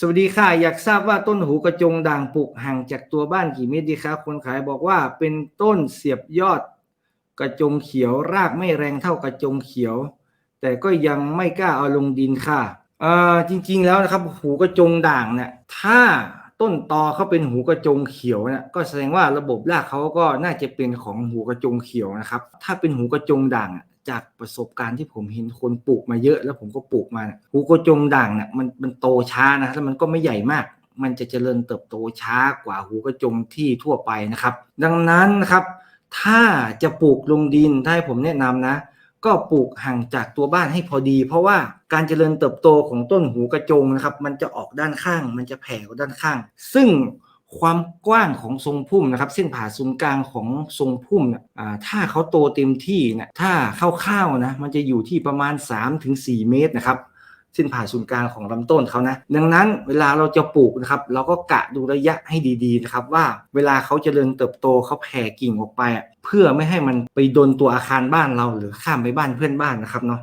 สวัสดีค่ะ อยากทราบว่าต้นหูกระจงด่างปลูกห่างจากตัวบ้านกี่เมตรดีครับคนขายบอกว่าเป็นต้นเสียบยอด กระจงเขียวรากไม่แรงเท่ากระจงเขียว แต่ก็ยังไม่กล้าเอาลงดินค่ะเอ่อจริง ๆ แล้วนะครับ หูกระจงด่างเนี่ยถ้า ต้นตอเขาเป็นหูกระจงเขียวเนี่ยก็แสดงว่าระบบรากเขาก็น่าจะเป็นของหูกระจงเขียวนะครับ ถ้าเป็นหูกระจงด่างจากประสบการณ์ที่ผมเห็นคนปลูกมาเยอะแล้วผมก็ปลูกมาหูกระจงด่างเนี่ยมันมันโตช้านะแล้วมันก็ไม่ใหญ่มาก มันจะเจริญเติบโตช้ากว่าหูกระจงที่ทั่วไปนะครับ ดังนั้นนะครับ ถ้าจะปลูกลงดินถ้าให้ผมแนะนำนะ ก็ปลูกห่างจากตัวบ้านให้พอดี เพราะว่าการเจริญเติบโตของต้นหูกระจงนะครับ มันจะออกด้านข้าง มันจะแผ่ด้านข้าง ซึ่งความกว้างของทรงพุ่มนะครับ เส้นผ่าศูนย์กลางของทรงพุ่มเนี่ยถ้าเขาโตเต็มที่เนี่ยถ้าเข้าๆนะมันจะอยู่ที่ประมาณ 3-4 เมตรนะครับ เส้นผ่าศูนย์กลางของลำต้นเขานะ ดังนั้นเวลาเราจะปลูกนะครับ เราก็กะดูระยะให้ดีๆนะครับว่าเวลาเขาเจริญเติบโตเขาแผ่กิ่งออกไป เพื่อไม่ให้มันไปโดนตัวอาคารบ้านเราหรือข้ามไปบ้านเพื่อนบ้านนะครับเนาะ